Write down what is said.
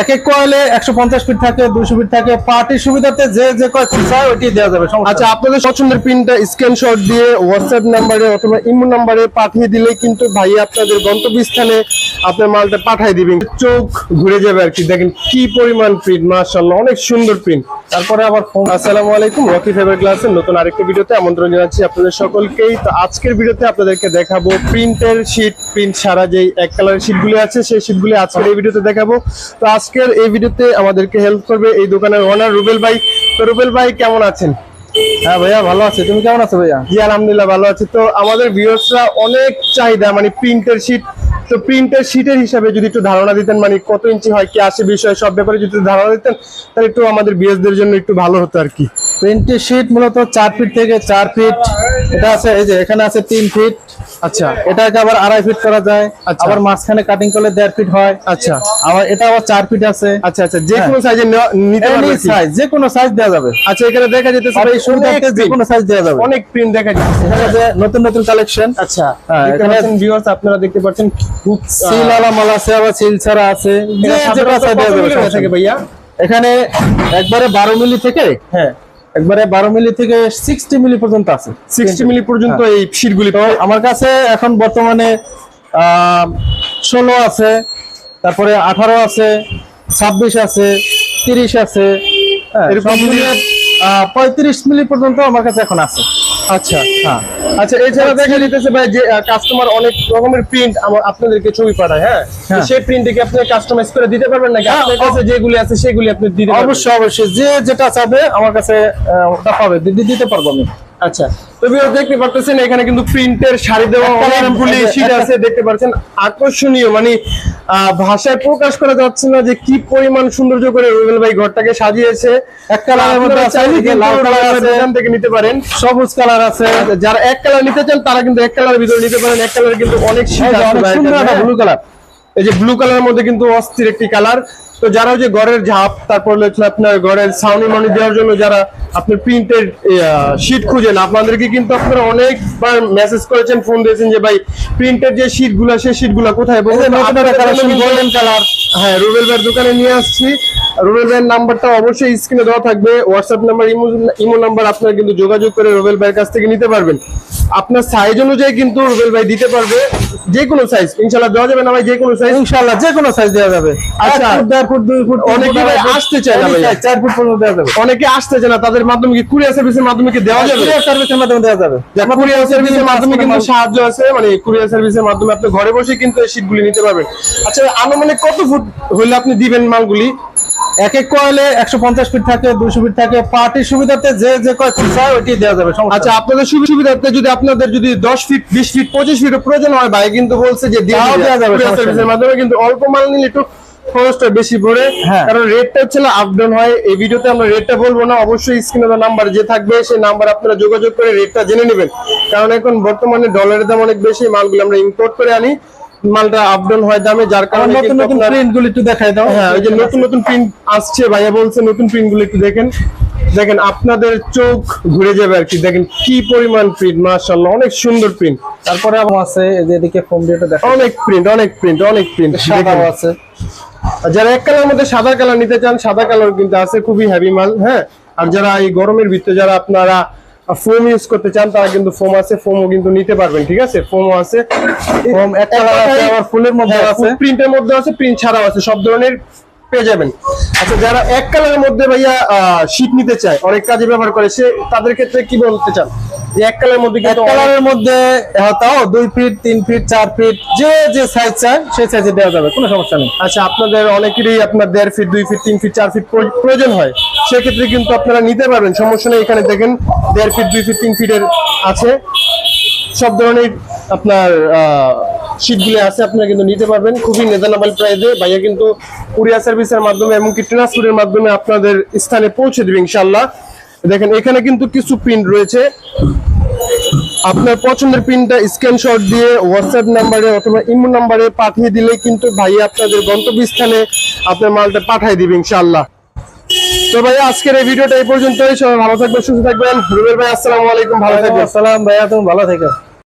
এক এক কয়েলে একশো পঞ্চাশ ফিট থাকে দুশো ফিট থাকে পার্টির সুবিধাতে যে যে কয় পিস ওইটি দেওয়া যাবে আচ্ছা আপনাদের পছন্দের প্রিন্টটা স্ক্রিনশট দিয়ে হোয়াটসঅ্যাপ নাম্বারে অথবা ইমো নাম্বারে পাঠিয়ে দিলে কিন্তু ভাই আপনাদের গন্তব্যস্থানে আপনার মালটা পাঠিয়ে দিবেন চোখ ঘুরে যাবে আর কি। দেখেন কি পরিমাণ প্রিন্ট মাশাআল্লাহ অনেক সুন্দর প্রিন্ট তারপরে আবার ফোন আসসালামু আলাইকুম রকি ফেভার ক্লাসের নতুন আরেকটা ভিডিওতে আমন্ত্রণ জানাচ্ছি আপনাদের সকলকেই। তো আজকের ভিডিওতে আপনাদেরকে দেখাবো প্রিন্টের শীট প্রিন্ট ছাড়া যেই এক কালারের শীটগুলি আছে সেই শীটগুলি আজকের এই ভিডিওতে দেখাবো। তো আজকের এই ভিডিওতে আমাদেরকে হেল্প করবে এই দোকানের ওনার রুবেল ভাই। তো রুবেল ভাই কেমন আছেন? হ্যাঁ ভাইয়া ভালো আছে। তুমি কেমন আছো ভাইয়া? জি আলহামদুলিল্লাহ ভালো আছি। তো আমাদের ভিউয়ার্সরা অনেক চাহিদা মানে প্রিন্টের শীট তো প্রিন্টের শীটের হিসাবে যদি একটু ধারণা দিতেন মানে কত ইঞ্চি হয় কি আসে বিষয় সব ব্যাপারে যদি ধারণা দিতেন তাহলে একটু আমাদের বিএসদের জন্য একটু ভালো হতো আর কি। প্রিন্টের শিট মূলত চার ফিট থেকে চার ফিট এটা আছে এই যে এখানে আছে তিন ফিট আচ্ছা। এটাকে আবার আড়াই ফিট করা যায়। আচ্ছা। আবার মাঝখানে কাটিং করলে দেড় ফিট হয়। আচ্ছা। আবার এটা আবার চার ফিট আছে। আচ্ছা আচ্ছা। যে কোনো সাইজে নিতে Any পারবে কি? যে কোনো সাইজ দেওয়া যাবে। আচ্ছা এখানে দেখা যেতেছে সুবিধাতে যে কোনো সাইজ দেওয়া যাবে। অনেক প্রিন্ট দেখা যাচ্ছে। এখানে যে নতুন নতুন কালেকশন আচ্ছা। হ্যাঁ, এখানে- ভিউয়ার্স আপনারা দেখতে পাচ্ছেন খুব সিল আলা মাল আছে আবার সিল ছাড়া আছে। যে যেটা চাই দেওয়া যাবে থাকে ভাইয়া? এখানে একবারে বারো মিলি থেকে হ্যাঁ। একবারে বারো মিলি থেকে সিক্সটি মিলি পর্যন্ত আছে। সিক্সটি মিলি পর্যন্ত হ্যাঁ। এই শীটগুলি তো আমার কাছে এখন বর্তমানে ষোলো আছে তারপরে আঠারো আছে ছাব্বিশ আছে তিরিশ আছে হ্যাঁ, এরকম সব মিলিয়ে, আহ, পঁয়ত্রিশ মিলি পর্যন্ত আমার কাছে এখন আছে। আচ্ছা। হ্যাঁ। আচ্ছা এছাড়া দেখা যেতেছে ভাই যে কাস্টমার অনেক রকমের প্রিন্ট আপনাদেরকে ছবি পাঠায় হ্যাঁ? হ্যাঁ। সেই প্রিন্টে কি আপনি কাস্টমাইজ করে দিতে পারবেন নাকি? হ্যাঁ, আপনার কাছে যেগুলি আছে সেগুলি আপনি দিতে অবশ্যই অবশ্যই। যে যেটা চাবে আমার কাছে ওটা পাবে। দিতে পারব আমি। আচ্ছা। তো ভিউয়ার দেখতে পাচ্ছেন এখানে কিন্তু প্রিন্টের শাড়ি দেওয়া অনেকগুলি শীট আছে। দেখতে পাচ্ছেন আকর্ষণীয় মানে ভাষায় প্রকাশ করা যাচ্ছে না যে কি পরিমাণ সৌন্দর্য করে রুবেল ভাই ঘরটাকে সাজিয়েছে। এক কালারের মধ্যে চাইলে এদিকে লাল কালার আছে। থেকে নিতে পারেন। সবুজ কালার আছে। যারা এক কালার নিতে চান তারা কিন্তু এক কালারের ভিতরে নিতে পারেন। এক কালার কিন্তু অনেক আছে। ব্লু কালার এই যে ব্লু কালারের মধ্যে কিন্তু অস্থির একটি কালার তো যারা ওই যে ঘরের ঝাপ তারপর হচ্ছে আপনার ঘরের সাউনি মানি দেওয়ার জন্য যারা আপনি প্রিন্টেড শীট খুঁজেন আপনাদেরকে কিন্তু আপনারা অনেকবার মেসেজ করেছেন ফোন দিয়েছেন যে ভাই প্রিন্টের যে শীটগুলা সেই শীটগুলা কোথায় জন্য গোল্ডেন কালার হ্যাঁ রুবেল ভাইয়ের দোকানে নিয়ে আসছি। রুবেল ভাইয়ের নাম্বারটা অবশ্যই স্ক্রিনে দেওয়া থাকবে। WhatsApp number imo imo number আপনারা কিন্তু যোগাযোগ করে রুবেল ভাইয়ের কাছ থেকে নিতে পারবেন। আপনার সাইজ অনুযায়ী কিন্তু রুবেল ভাই দিতে পারবে। যে কোনো সাইজ ইনশাআল্লাহ দেওয়া যাবে না ভাই যে কোনো সাইজ ইনশাআল্লাহ যে কোনো সাইজ দেওয়া যাবে। আচ্ছা। ফুট ফুট অনেকে ফুট, ভাই আসতে চায় না ভাই। size, ফুট পর্যন্ত দেওয়া যাবে। অনেকে আসতে চায় না তাদের মাধ্যমে কি কুরিয়ার সার্ভিসের মাধ্যমে কি দেওয়া যাবে? কুরিয়ার সার্ভিসের মাধ্যমে দেওয়া যাবে। কুরিয়ার সার্ভিসের মাধ্যমে কিন্তু সাহায্য আছে মানে কুরিয়ার সার্ভিসের মাধ্যমে আপনি ঘরে বসে কিন্তু এই শীটগুলি নিতে পারবেন। আচ্ছা আনুমানিক কত ফুট হলে আপনি দিবেন মালগুলি? এক এক কয়েলে একশো পঞ্চাশ ফিট থাকে দুশো ফিট থাকে পার্টির সুবিধাতে যে যে কয় হয় ওইটি দেওয়া যাবে আচ্ছা আপনাদের যদি আপনাদের যদি দশ ফিট বিশ ফিট পঁচিশ ফিট প্রয়োজন হয় ভাই কিন্তু বলছে যে। দেওয়া যাবে। মাধ্যমে কিন্তু অল্প মাল নিলে একটু খরচটা বেশি পড়ে হ্যাঁ। কারণ রেটটা হচ্ছে আপ ডাউন হয় এই ভিডিওতে আমরা রেটটা বলব না অবশ্যই স্ক্রিনে নাম্বার যে থাকবে সেই নাম্বার আপনারা যোগাযোগ করে রেটটা জেনে নেবেন কারণ এখন বর্তমানে ডলারের দাম অনেক বেশি মালগুলো আমরা ইম্পোর্ট করে আনি মালটা আপ ডাউন হয় দামে যার কারণে নতুন নতুন প্রিন্টগুলো একটু দেখাই দাও। হ্যাঁ ওই যে নতুন নতুন প্রিন্ট আসছে ভাইয়া বলছে নতুন প্রিন্টগুলো একটু দেখেন। দেখেন আপনাদের চোখ ঘুরে যাবে আর কি। দেখেন কি পরিমাণ প্রিন্ট মাশাআল্লাহ অনেক সুন্দর প্রিন্ট তারপরে আমার আছে এই যে এদিকে ফোন দিয়ে দেখা অনেক প্রিন্ট অনেক প্রিন্ট অনেক প্রিন্ট সাদাও আছে। আর যারা এক কালার মধ্যে সাদা কালার নিতে চান সাদা কালার কিন্তু আছে খুবই হেভি মাল হ্যাঁ? আর যারা এই গরমের ভিতরে যারা আপনারা ফোম ইউজ করতে চান তারা কিন্তু ফোম আছে ফোমও কিন্তু নিতে পারবেন ঠিক আছে? ফোমও আছে। ফোম এক কালার আছে আবার ফুলের মধ্যে আছে। প্রিন্টের মধ্যে আছে প্রিন্ট ছাড়াও আছে সব ধরনের পেয়ে যাবেন। আচ্ছা যারা এক কালারের মধ্যে ভাইয়া শীট নিতে চায় অনেক কাজে ব্যবহার করে সে তাদের ক্ষেত্রে কি বলতে চান? এক কালারের মধ্যে এক কিন্তু কালারের মধ্যে তাও দুই ফিট তিন ফিট চার ফিট যে যে সাইজ চায় সেই সাইজে দেওয়া যাবে কোনো সমস্যা নেই। আচ্ছা আপনাদের অনেকেরই আপনার দেড় ফিট দুই ফিট তিন ফিট চার ফিট প্রয়োজন হয়। সেক্ষেত্রে কিন্তু আপনারা নিতে পারবেন সমস্যা নেই এখানে দেখেন দেড় ফিট দুই ফিট তিন ফিটের আছে। সব ধরনের আপনার শীটগুলি আছে আপনারা কিন্তু নিতে পারবেন। খুবই রিজনেবল প্রাইসে ভাইয়া কিন্তু কুরিয়ার সার্ভিসের মাধ্যমে এমনকি ট্রান্সপোর্টের মাধ্যমে আপনাদের স্থানে পৌঁছে দেবে ইনশাল্লাহ দেখেন, এখানে কিন্তু কিছু প্রিন্ট রয়েছে। আপনার পছন্দের প্রিন্টটা স্ক্রিনশট দিয়ে হোয়াটসঅ্যাপ নাম্বারে অথবা ইমো নাম্বারে পাঠিয়ে দিলে কিন্তু ভাই আপনাদের গন্তব্যস্থানে আপনার মালটা পাঠিয়ে দিবে ইনশাআল্লাহ। তো ভাই, আজকের এই ভিডিওটা এই পর্যন্তই। সবাই ভালো থাকবেন, সুস্থ থাকবেন। রুবেল ভাই, আসসালামু আলাইকুম, ভালো থাকবেন। আসসালাম ভাইয়া, তুমি ভালো থেকো।